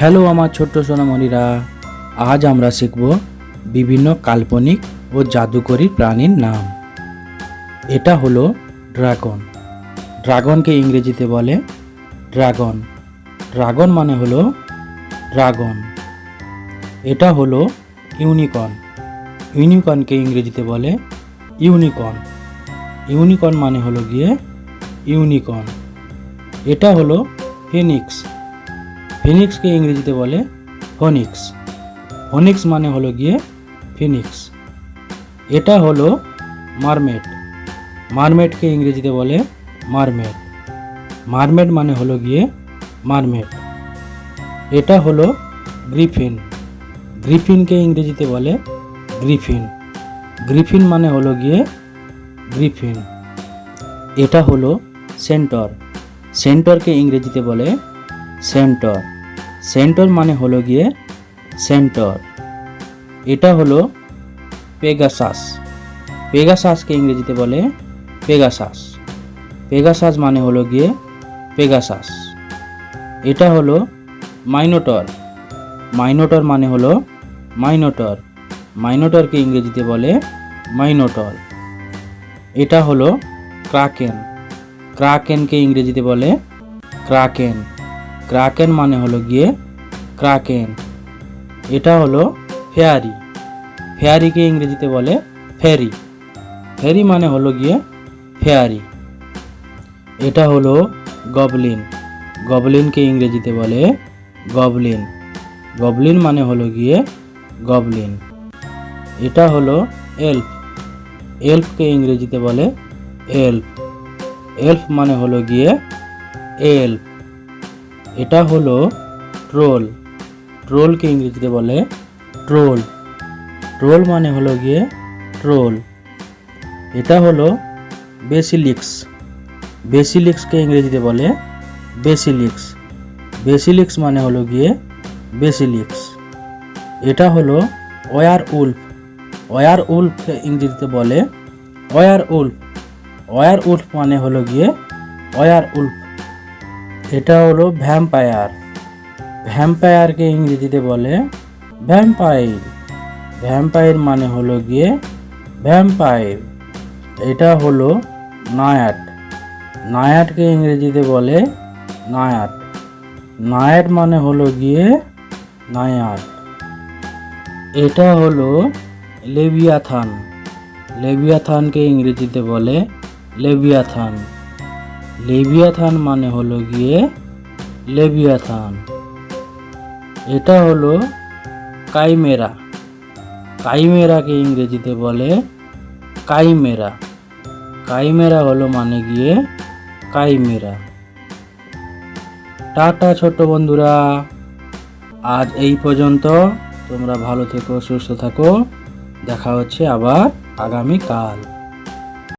Hello আমার ছোট্ট সোনামণিরা, আজ আমরা শিখব বিভিন্ন কাল্পনিক ও জাদুকরী প্রাণীর নাম। এটা হলো ড্রাগন। ড্রাগনকে ইংরেজিতে বলে ড্রাগন। ড্রাগন মানে হলো ড্রাগন। এটা হলো ইউনিকর্ন। ইউনিকর্নকে ইংরেজিতে বলে ইউনিকর্ন। ইউনিকর্ন মানে হলো গিয়ে ইউনিকর্ন। এটা হলো ফিনিক্স। ফিনিক্সকে ইংরেজিতে বলে ফনিক্স। ফনিক্স মানে হলো গিয়ে ফিনিক্স। এটা হলো মারমেড মারমেডকে ইংরেজিতে বলে মারমেড মারমেড মানে হলো গিয়ে মারমেড এটা হলো গ্রিফিন। গ্রিফিনকে ইংরেজিতে বলে গ্রিফিন। গ্রিফিন মানে হলো গিয়ে গ্রিফিন। এটা হলো সেন্টর। সেন্টরকে ইংরেজিতে বলে সেন্টর। সেন্টর মানে হলো গিয়ে সেন্টর। এটা হলো পেগাসাস। পেগাসাসকে ইংরেজিতে বলে পেগাসাস। পেগাসাস মানে হলো গিয়ে পেগাসাস। এটা হলো মাইনোটর। মাইনোটর মানে হলো মাইনোটর। মাইনোটরকে ইংরেজিতে বলে মাইনোটর। এটা হলো ক্রাকেন। ক্রাকেনকে ইংরেজিতে বলে ক্রাকেন। ক্রাকেন মানে হলো গিয়ে ক্রাকেন এটা হলো ফেয়ারি ফেয়ারিকে ইংরেজিতে বলে ফেরি ফেরি মানে হলো গিয়ে ফেয়ারি এটা হলো গবলিন গবলিনকে ইংরেজিতে বলে গবলিন গবলিন মানে হলো গিয়ে গবলিন এটা হলো এলফ এলফকে ইংরেজিতে বলে এলফ এলফ মানে হলো গিয়ে এলফ এটা হলো ট্রোল ট্রোলকে ইংরেজিতে বলে ট্রোল ট্রোল মানে হলো গিয়ে ট্রোল এটা হলো বেসিলিক্স বেসিলিক্সকে ইংরেজিতে বলে বেসিলিক্স বেসিলিক্স মানে হলো গিয়ে বেসিলিক্স এটা হলো ওয়ার উল্ফ ওয়ার উল্ফকে ইংরেজিতে বলে ওয়ার উল্ফ ওয়ার উল্ফ মানে হলো গিয়ে ওয়ার উল্ফ এটা হলো ভ্যাম্পায়ার ভ্যাম্পায়ারকে ইংরেজিতে বলে ভ্যাম্পায়ার ভ্যাম্পায়ার মানে হলো গিয়ে ভ্যাম্পায়ার এটা হলো নায়াট। নায়াটকে ইংরেজিতে বলে নায়াট। নায়াট মানে হলো গিয়ে নায়াট। এটা হলো লেবিয়াথান লেবিয়াথানকে ইংরেজিতে বলে লেবিয়াথান লেবিয়াথান মানে হলো গিয়ে লেবিয়াথান এটা হলো কাইমেরা। কাইমেরাকে ইংরেজিতে বলে কাইমেরা। কাইমেরা হলো মানে গিয়ে কাইমেরা। টাটা ছোট্ট বন্ধুরা। আজ এই পর্যন্ত। তোমরা ভালো থেকো, সুস্থ থাকো। দেখা হচ্ছে আবার আগামীকাল।